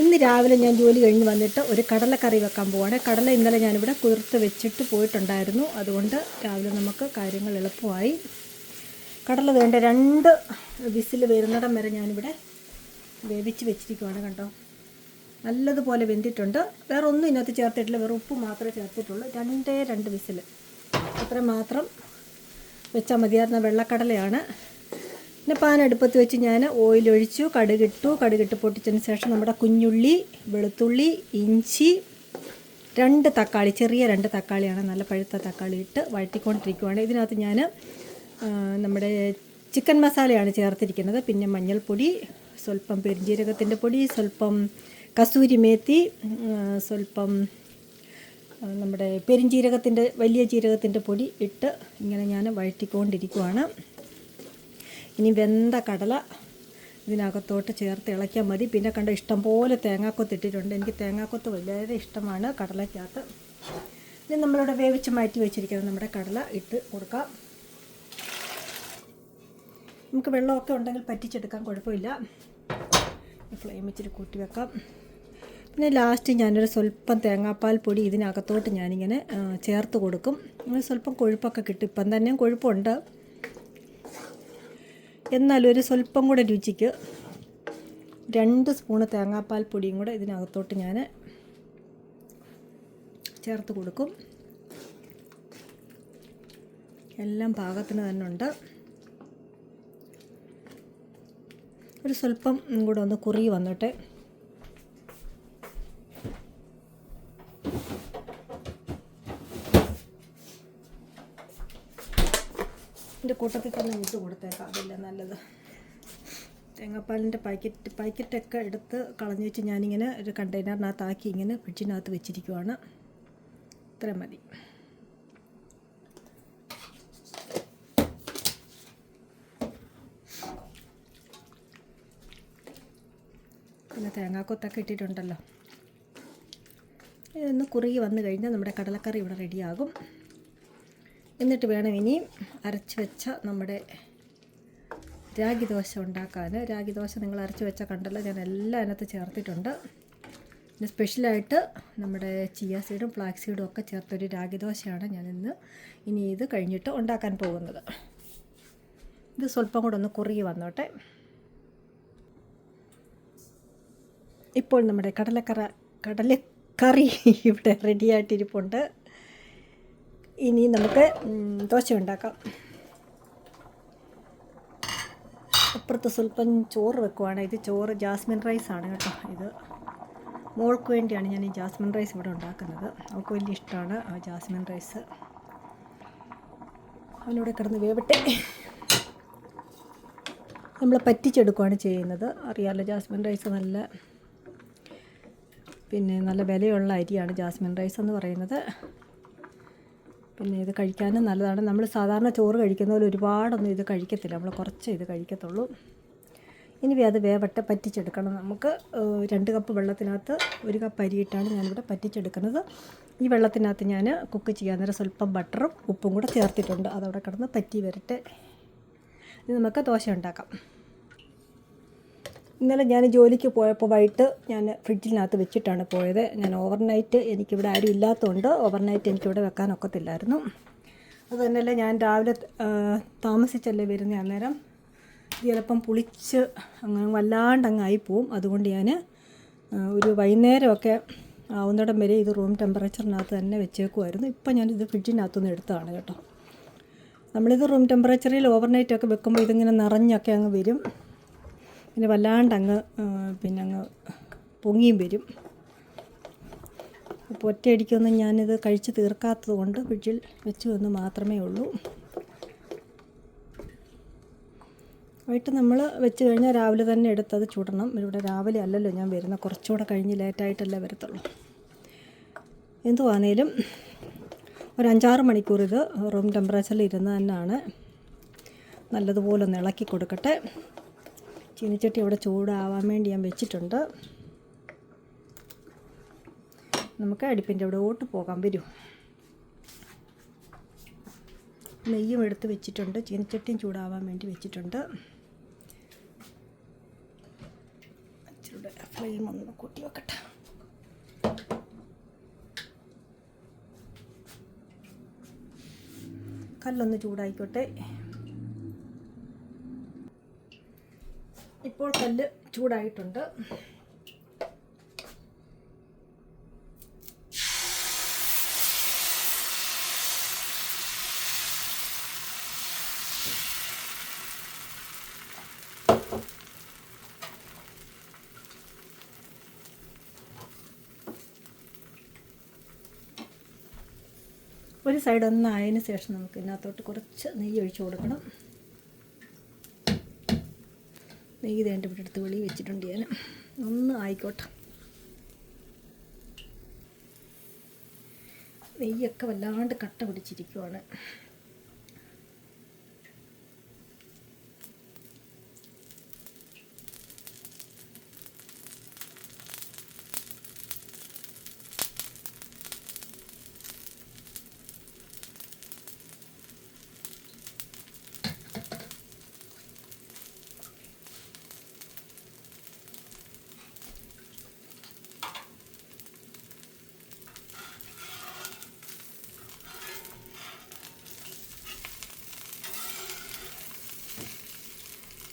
ഇന്ന് രാവിലെ ഞാൻ ജോലി കഴിഞ്ഞ് വന്നിട്ട് ഒരു കടലക്കറി വെക്കാൻ പോവാണ്. കടല ഇന്നലെ ഞാനിവിടെ കുതിർത്ത് വെച്ചിട്ട് പോയിട്ടുണ്ടായിരുന്നു. അതുകൊണ്ട് രാവിലെ നമുക്ക് കാര്യങ്ങൾ എളുപ്പമായി. കടല വേണ്ട രണ്ട് വിസിൽ വരുന്നിടം വരെ ഞാനിവിടെ വേവിച്ച് വെച്ചിരിക്കുവാണ് കണ്ടോ. നല്ലതുപോലെ വെന്തിട്ടുണ്ട്. വേറെ ഒന്നും ഇതിനകത്ത് ചേർത്തിട്ടില്ല. വേറെ ഉപ്പ് മാത്രമേ ചേർത്തിട്ടുള്ളൂ. രണ്ടേ രണ്ട് വിസിൽ. അത്ര മാത്രം വെച്ചാൽ മതിയായിരുന്ന വെള്ളക്കടലയാണ്. പിന്നെ പാൻ അടുപ്പത്ത് വെച്ച് ഞാൻ ഓയിലൊഴിച്ചു കടുകിട്ടു. കടുകിട്ട് പൊട്ടിച്ചതിന് ശേഷം നമ്മുടെ കുഞ്ഞുള്ളി വെളുത്തുള്ളി ഇഞ്ചി രണ്ട് തക്കാളി ചെറിയ രണ്ട് തക്കാളിയാണ് നല്ല പഴുത്ത തക്കാളി ഇട്ട് വഴറ്റിക്കൊണ്ടിരിക്കുവാണ്. ഇതിനകത്ത് ഞാൻ നമ്മുടെ ചിക്കൻ മസാലയാണ് ചേർത്തിരിക്കുന്നത്. പിന്നെ മഞ്ഞൾപ്പൊടി സ്വല്പം പെരുംജീരകത്തിന്റെ പൊടി സ്വല്പം കസൂരി മേത്തി സ്വല്പം നമ്മുടെ പെരുംജീരകത്തിന്റെ വലിയ ജീരകത്തിന്റെ പൊടി ഇട്ട് ഇങ്ങനെ ഞാൻ വഴറ്റിക്കൊണ്ടിരിക്കുവാണ്. ഇനി വെന്ത കടല ഇതിനകത്തോട്ട് ചേർത്ത് ഇളക്കിയാൽ മതി. പിന്നെ കണ്ട ഇഷ്ടം പോലെ തേങ്ങാക്കൊത്ത് ഇട്ടിട്ടുണ്ട്. എനിക്ക് തേങ്ങാക്കൊത്ത് വളരെ ഇഷ്ടമാണ് കടലയ്ക്കകത്ത് ഇനി നമ്മളിവിടെ വേവിച്ച് മാറ്റി വെച്ചിരിക്കുന്നത് നമ്മുടെ കടല ഇട്ട് കൊടുക്കാം. നമുക്ക് വെള്ളമൊക്കെ ഉണ്ടെങ്കിൽ പറ്റിച്ചെടുക്കാൻ കുഴപ്പമില്ല. ഫ്ലെയിം ഇച്ചിരി കൂട്ടി വെക്കാം. പിന്നെ ലാസ്റ്റ് ഞാനൊരു സ്വല്പം തേങ്ങാപ്പാൽ പൊടി ഇതിനകത്തോട്ട് ഞാനിങ്ങനെ ചേർത്ത് കൊടുക്കും. സ്വല്പം കൊഴുപ്പൊക്കെ കിട്ടും. ഇപ്പം തന്നെയും കൊഴുപ്പുണ്ട്. എന്നാലും ഒരു സ്വല്പം കൂടെ രുചിക്ക് രണ്ട് സ്പൂണ് തേങ്ങാപ്പാൽ പൊടിയും കൂടെ ഇതിനകത്തോട്ട് ഞാൻ ചേർത്ത് കൊടുക്കും. എല്ലാം പാകത്തിന് തന്നെ ഉണ്ട്. ഒരു സ്വല്പം കൂടെ ഒന്ന് കുറി വന്നോട്ടെ ഇതിന്റെ കൂട്ടത്തിൽ തന്നെ ഇട്ട് കൊടുത്തേക്കാം. അതല്ല നല്ലത്. തേങ്ങാപ്പാലിന്റെ പാക്കറ്റ് പാക്കറ്റൊക്കെ എടുത്ത് കളഞ്ഞു വെച്ച് ഞാനിങ്ങനെ ഒരു കണ്ടെയ്നറിനകത്താക്കി ഇങ്ങനെ ഫ്രിഡ്ജിനകത്ത് വെച്ചിരിക്കുവാണ്. ഇത്ര മതി. പിന്നെ തേങ്ങാക്കൊത്തൊക്കെ ഇട്ടിട്ടുണ്ടല്ലോ. ഇതൊന്ന് കുറുകി വന്നു കഴിഞ്ഞാൽ നമ്മുടെ കടലക്കറി ഇവിടെ റെഡിയാകും. എന്നിട്ട് വേണം ഇനി അരച്ച് വെച്ച നമ്മുടെ രാഗി ദോശ ഉണ്ടാക്കാൻ. രാഗി ദോശ നിങ്ങൾ അരച്ച് വെച്ച കണ്ടല്ലോ ഞാൻ എല്ലാം അതിനകത്ത് ചേർത്തിട്ടുണ്ട്. പിന്നെ സ്പെഷ്യലായിട്ട് നമ്മുടെ ചിയ സീഡും ഫ്ലാക്സ് സീഡും ഒക്കെ ചേർത്തൊരു രാഗി ദോശയാണ് ഞാൻ ഇന്ന് ഇനി ഇത് കഴിഞ്ഞിട്ട് ഉണ്ടാക്കാൻ പോകുന്നത്. ഇത് സ്വല്പം കൂടെ ഒന്ന് കുറുകി വന്നോട്ടെ. ഇപ്പോൾ നമ്മുടെ കടലക്കറ കടലക്കറി ഇവിടെ റെഡിയായിട്ടിരിപ്പുണ്ട് ഇനി നമുക്ക് ദോശ ഉണ്ടാക്കാം. അപ്പുറത്ത് സ്വല്പം ചോറ് വെക്കുവാണ്. ഇത് ചോറ് ജാസ്മിൻ റൈസ് ആണ് കേട്ടോ ഇത്. മോൾക്ക് വേണ്ടിയാണ് ഞാൻ ഈ ജാസ്മിൻ റൈസ് ഇവിടെ ഉണ്ടാക്കുന്നത്. അവൾക്ക് വലിയ ഇഷ്ടമാണ് ആ ജാസ്മിൻ റൈസ്. അവനിവിടെ കിടന്ന് വേവട്ടെ നമ്മൾ പറ്റിച്ചെടുക്കുകയാണ് ചെയ്യുന്നത്. അറിയാമല്ലോ ജാസ്മിൻ റൈസ് നല്ല പിന്നെ നല്ല വിലയുള്ള അരിയാണ് ജാസ്മിൻ റൈസ് എന്ന് പറയുന്നത്. പിന്നെ ഇത് കഴിക്കാനും നല്ലതാണ്. നമ്മൾ സാധാരണ ചോറ് കഴിക്കുന്ന പോലെ ഒരുപാടൊന്നും ഇത് കഴിക്കത്തില്ല. നമ്മൾ കുറച്ച് ഇത് കഴിക്കത്തുള്ളൂ. ഇനി അത് വേവട്ടെ പറ്റിച്ചെടുക്കണം. നമുക്ക് രണ്ട് കപ്പ് വെള്ളത്തിനകത്ത് ഒരു കപ്പ് അരിയിട്ടാണ് ഞാനിവിടെ പറ്റിച്ചെടുക്കുന്നത്. ഈ വെള്ളത്തിനകത്ത് ഞാൻ കുക്ക് ചെയ്യാൻ നേരം സ്വല്പം ബട്ടറും ഉപ്പും കൂടെ ചേർത്തിട്ടുണ്ട്. അതവിടെ കിടന്ന് പറ്റി വരട്ടെ. ഇനി നമുക്ക് ദോശ ഉണ്ടാക്കാം. ഇന്നലെ ഞാൻ ജോലിക്ക് പോയപ്പോൾ വൈകിട്ട് ഞാൻ ഫ്രിഡ്ജിനകത്ത് വെച്ചിട്ടാണ് പോയത്. ഞാൻ ഓവർനൈറ്റ് എനിക്കിവിടെ ആരും ഇല്ലാത്തതുകൊണ്ട് ഓവർനൈറ്റ് എനിക്കിവിടെ വെക്കാൻ ഒക്കത്തില്ലായിരുന്നു. അത് ഞാൻ രാവിലെ താമസിച്ചല്ലേ വരുന്ന അന്നേരം. ചിലപ്പം പുളിച്ച് അങ്ങനെ വല്ലാണ്ട് അങ്ങ് ആയിപ്പോവും അതുകൊണ്ട് ഞാൻ ഒരു വൈകുന്നേരമൊക്കെ ആവുന്നിടം വരെ ഇത് റൂം ടെമ്പറേച്ചറിനകത്ത് തന്നെ വെച്ചേക്കുമായിരുന്നു ഇപ്പം ഞാനിത് ഫ്രിഡ്ജിനകത്തുനിന്ന് എടുത്തതാണ് കേട്ടോ. നമ്മളിത് റൂം ടെമ്പറേച്ചറിൽ ഓവർനൈറ്റൊക്കെ വെക്കുമ്പോൾ ഇതിങ്ങനെ നിറഞ്ഞൊക്കെ അങ്ങ് വരും. പിന്നെ വല്ലാണ്ട് അങ്ങ് പിന്നെ അങ്ങ് പൊങ്ങിയും വരും. അപ്പോൾ ഒറ്റയടിക്കൊന്നും ഞാനിത് കഴിച്ച് തീർക്കാത്തത് കൊണ്ട് ഫ്രിഡ്ജിൽ വെച്ചു എന്ന് മാത്രമേ ഉള്ളൂ. വൈകിട്ട് നമ്മൾ വെച്ച് കഴിഞ്ഞാൽ രാവിലെ തന്നെ എടുത്തത് ചുടണം. ഇവിടെ രാവിലെ അല്ലല്ലോ ഞാൻ വരുന്നത് കുറച്ചുകൂടെ കഴിഞ്ഞ് ലേറ്റായിട്ടല്ലേ വരത്തുള്ളൂ. എന്തുവാണേലും ഒരു അഞ്ചാറ് മണിക്കൂർ ഇത് റൂം ടെമ്പറേച്ചറിൽ ഇരുന്ന് തന്നെയാണ് നല്ലതുപോലെ ഒന്ന് ഇളക്കി കൊടുക്കട്ടെ. ചീനിച്ചട്ടി ഇവിടെ ചൂടാവാൻ വേണ്ടി ഞാൻ വെച്ചിട്ടുണ്ട്. നമുക്ക് അടുപ്പിന്റെ അവിടെ ഓട്ട് പോകാൻ വരൂ. നെയ്യും എടുത്ത് വെച്ചിട്ടുണ്ട്. ചീനിച്ചട്ടിയും ചൂടാവാൻ വേണ്ടി വെച്ചിട്ടുണ്ട്. ഫ്ലെയിം ഒന്ന് കൂട്ടി വെക്കട്ടെ. കല്ലൊന്ന് ചൂടായിക്കോട്ടെ. ഇപ്പോൾ കല്ല് ചൂടായിട്ടുണ്ട്. ഒരു സൈഡ് ഒന്ന് ആയതിനു ശേഷം നമുക്ക് ഇതിനകത്തോട്ട് കുറച്ച് നെയ്യ് ഒഴിച്ചു കൊടുക്കണം. നെയ്യ് എന്റെ ഇവിടെ എടുത്ത് വെളി വെച്ചിട്ടുണ്ട് ഞാൻ. ഒന്ന് ആയിക്കോട്ടെ. നെയ്യൊക്കെ വല്ലാണ്ട് കട്ട പിടിച്ചിരിക്കുവാണ്.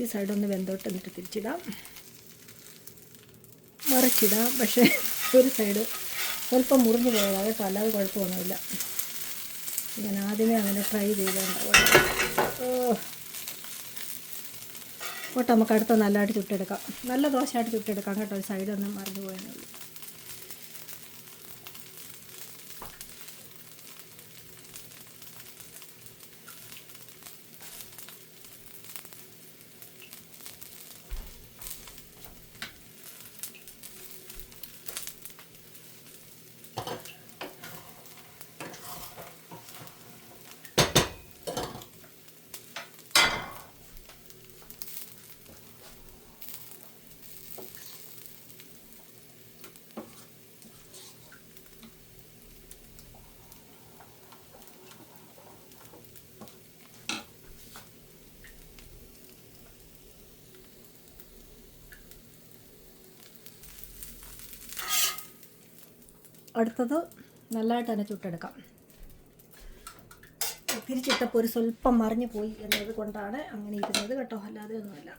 ഈ സൈഡൊന്ന് വെന്തോട്ട് എന്നിട്ട് തിരിച്ചിടാം. മറിച്ചിടാം. പക്ഷേ ഒരു സൈഡ് സ്വല്പം മുറിഞ്ഞു പോയതാണ് കേട്ടോ അല്ലാതെ കുഴപ്പമൊന്നുമില്ല. ഞാൻ ആദ്യമേ അങ്ങനെ ട്രൈ ചെയ്തുണ്ടാവും ഓട്ടെ നമുക്ക് അടുത്ത നല്ലതായിട്ട് ചുട്ടെടുക്കാം. നല്ല ദോശയായിട്ട് ചുട്ടെടുക്കാം കേട്ടോ. ഒരു സൈഡ് ഒന്ന് മറിഞ്ഞു പോയെന്നുള്ളൂ അടുത്തത് നല്ലതായിട്ട് തന്നെ ചുട്ടെടുക്കാം. തിരിച്ചിട്ടപ്പോൾ ഒരു സ്വല്പം മറിഞ്ഞു പോയി എന്നത് കൊണ്ടാണ് അങ്ങനെ ഇരുന്നത് കേട്ടോ അല്ലാതെ ഒന്നുമല്ല.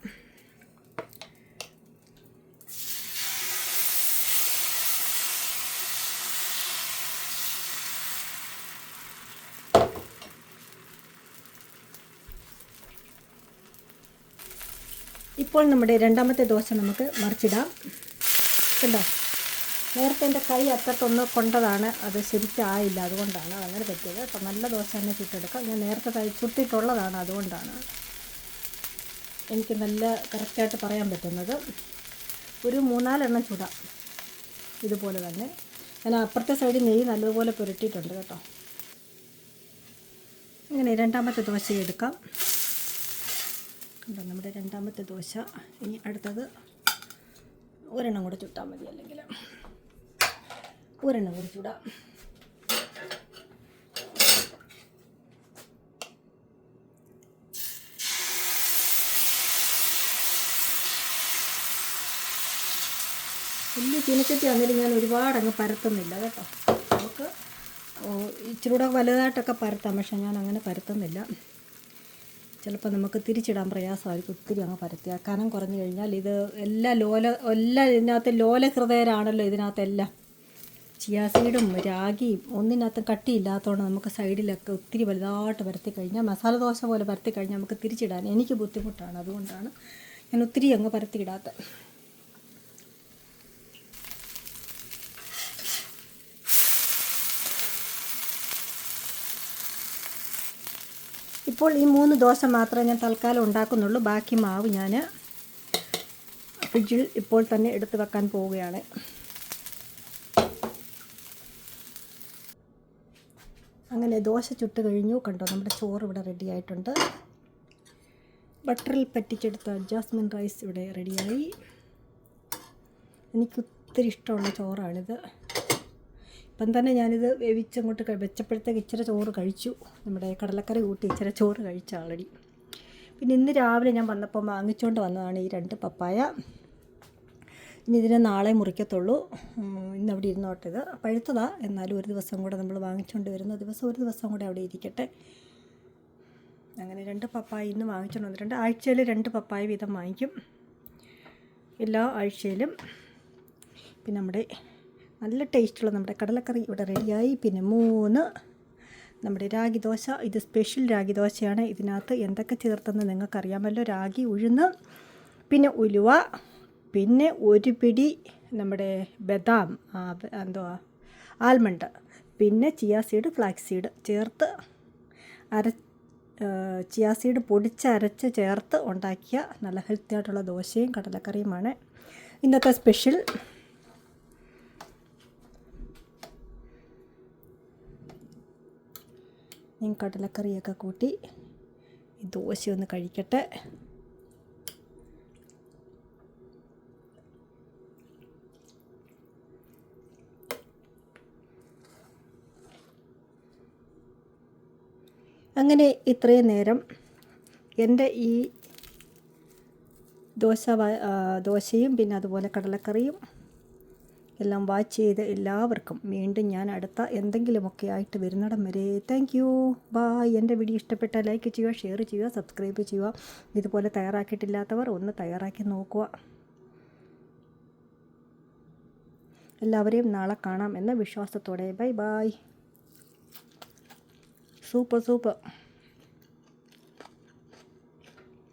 ഇപ്പോൾ നമ്മുടെ രണ്ടാമത്തെ ദോശ നമുക്ക് മറിച്ചിടാം. കണ്ടോ? നേരത്തെ എന്റെ കൈ അറ്റത്തൊന്ന് കൊണ്ടതാണ്. അത് ശരിക്കായില്ല. അതുകൊണ്ടാണ് അങ്ങനെ പറ്റിയത്. അപ്പം നല്ല ദോശ തന്നെ ചുട്ടെടുക്കാം. ഞാൻ നേരത്തെ കൈ ചുട്ടിട്ടുള്ളതാണ്. അതുകൊണ്ടാണ് എനിക്ക് നല്ല കറക്റ്റായിട്ട് പറയാൻ പറ്റുന്നത്. ഒരു മൂന്നാലെണ്ണം ചുടാം. ഇതുപോലെ തന്നെ. ഞാൻ അപ്പുറത്തെ സൈഡിൽ നെയ്യ് നല്ലതുപോലെ പുരട്ടിയിട്ടുണ്ട് കേട്ടോ. ഇങ്ങനെ രണ്ടാമത്തെ ദോശ എടുക്കാം. കണ്ടോ നമ്മുടെ രണ്ടാമത്തെ ദോശ. ഇനി അടുത്തത് ഒരെണ്ണം കൂടെ ചുട്ടാൽ മതി അല്ലെങ്കിൽ ഒരെണ്ണം കൂടി ചൂടാം വലിയ ചീനച്ചട്ടി ആണെങ്കിലും ഞാൻ ഒരുപാട് അങ്ങ് പരത്തുന്നില്ല കേട്ടോ. നമുക്ക് ഇച്ചിരി കൂടെ വലുതായിട്ടൊക്കെ പരത്താം പക്ഷെ ഞാൻ അങ്ങനെ പരത്തുന്നില്ല. ചിലപ്പോൾ നമുക്ക് തിരിച്ചിടാൻ പ്രയാസമായിരിക്കും ഒത്തിരി അങ്ങ് പരത്തിയ കനം കുറഞ്ഞു കഴിഞ്ഞാൽ ഇത് എല്ലാ ലോല എല്ലാ ഇതിനകത്ത് ലോല ഹൃദയരാണല്ലോ ഇതിനകത്തെല്ലാം. ചിയാസീഡും രാഗിയും ഒന്നിനകത്ത് കട്ടിയില്ലാത്തതുകൊണ്ട് നമുക്ക് സൈഡിലൊക്കെ ഒത്തിരി വലുതായിട്ട് പരത്തി കഴിഞ്ഞാൽ മസാല ദോശ പോലെ പരത്തി കഴിഞ്ഞാൽ നമുക്ക് തിരിച്ചിടാൻ എനിക്ക് ബുദ്ധിമുട്ടാണ്. അതുകൊണ്ടാണ് ഞാൻ ഒത്തിരി അങ്ങ് പരത്തിയിടാത്തത്. ഇപ്പോൾ ഈ മൂന്ന് ദോശ മാത്രമേ ഞാൻ തൽക്കാലം ഉണ്ടാക്കുന്നുള്ളൂ. ബാക്കി മാവ് ഞാൻ ഫ്രിഡ്ജിൽ ഇപ്പോൾ തന്നെ എടുത്ത് വെക്കാൻ പോവുകയാണ്. അങ്ങനെ ദോശ ചുട്ട് കഴിഞ്ഞു. കണ്ടോ നമ്മുടെ ചോറ് ഇവിടെ റെഡി ആയിട്ടുണ്ട്. ബട്ടറിൽ പറ്റിച്ചെടുത്ത ജാസ്മിൻ റൈസ് ഇവിടെ റെഡിയായി എനിക്ക് ഒത്തിരി ഇഷ്ടമുള്ള ചോറാണിത്. ഇപ്പം തന്നെ ഞാനിത് വേവിച്ചങ്ങോട്ട് വെച്ചപ്പോഴത്തേക്ക് ഇച്ചിരി ചോറ് കഴിച്ചു. നമ്മുടെ കടലക്കറി കൂട്ടി ഇച്ചിരി ചോറ് കഴിച്ച ആൾറെഡി പിന്നെ ഇന്ന് രാവിലെ ഞാൻ വന്നപ്പോൾ വാങ്ങിച്ചുകൊണ്ട് വന്നതാണ് ഈ രണ്ട് പപ്പായ. ഇനി ഇതിനെ നാളെ മുറിക്കത്തുള്ളൂ. ഇന്ന് അവിടെ ഇരുന്നോട്ടെ ഇത്. പഴുത്തതാ എന്നാലും ഒരു ദിവസം കൂടെ നമ്മൾ വാങ്ങിച്ചുകൊണ്ട് വരുന്ന ദിവസം ഒരു ദിവസം കൂടെ അവിടെ ഇരിക്കട്ടെ. അങ്ങനെ രണ്ട് പപ്പായ ഇന്ന് വാങ്ങിച്ചുകൊണ്ട് വന്നിട്ടുണ്ട്. ആഴ്ചയിൽ രണ്ട് പപ്പായ വീതം വാങ്ങിക്കും. എല്ലാ ആഴ്ചയിലും. പിന്നെ നമ്മുടെ നല്ല ടേസ്റ്റുള്ള നമ്മുടെ കടലക്കറി ഇവിടെ റെഡിയായി പിന്നെ മൂന്ന് നമ്മുടെ രാഗി ദോശ. ഇത് സ്പെഷ്യൽ രാഗി ദോശയാണ്. ഇതിനകത്ത് എന്തൊക്കെ ചേർത്തെന്ന് നിങ്ങൾക്കറിയാമല്ലോ. രാഗി ഉഴുന്ന് പിന്നെ ഉലുവ പിന്നെ ഒരു പിടി നമ്മുടെ ബദാം എന്തുവാ ആൽമണ്ട് പിന്നെ ചിയ സീഡ് ഫ്ലാക്സ് സീഡ് ചേർത്ത് അര ചിയാ സീഡ് പൊടിച്ചരച്ച് ചേർത്ത് ഉണ്ടാക്കിയ നല്ല ഹെൽത്തി ആയിട്ടുള്ള ദോശയും കടലക്കറിയുമാണ്. ഇന്നത്തെ സ്പെഷ്യൽ ഞാൻ കടലക്കറിയൊക്കെ കൂട്ടി ദോശ ഒന്ന് കഴിക്കട്ടെ. അങ്ങനെ ഇത്രയും നേരം എന്റെ ഈ ദോശ ദോശയും പിന്നെ അതുപോലെ കടലക്കറിയും എല്ലാം വാച്ച് ചെയ്ത് എല്ലാവർക്കും വീണ്ടും ഞാൻ അടുത്ത എന്തെങ്കിലുമൊക്കെ ആയിട്ട് വരുന്നിടം വരെ. താങ്ക് യു ബായ് എന്റെ വീഡിയോ ഇഷ്ടപ്പെട്ടാൽ ലൈക്ക് ചെയ്യുക ഷെയർ ചെയ്യുക സബ്സ്ക്രൈബ് ചെയ്യുക. ഇതുപോലെ തയ്യാറാക്കിയിട്ടില്ലാത്തവർ ഒന്ന് തയ്യാറാക്കി നോക്കുക. എല്ലാവരെയും നാളെ കാണാം എന്ന വിശ്വാസത്തോടെ. Bye bye super super.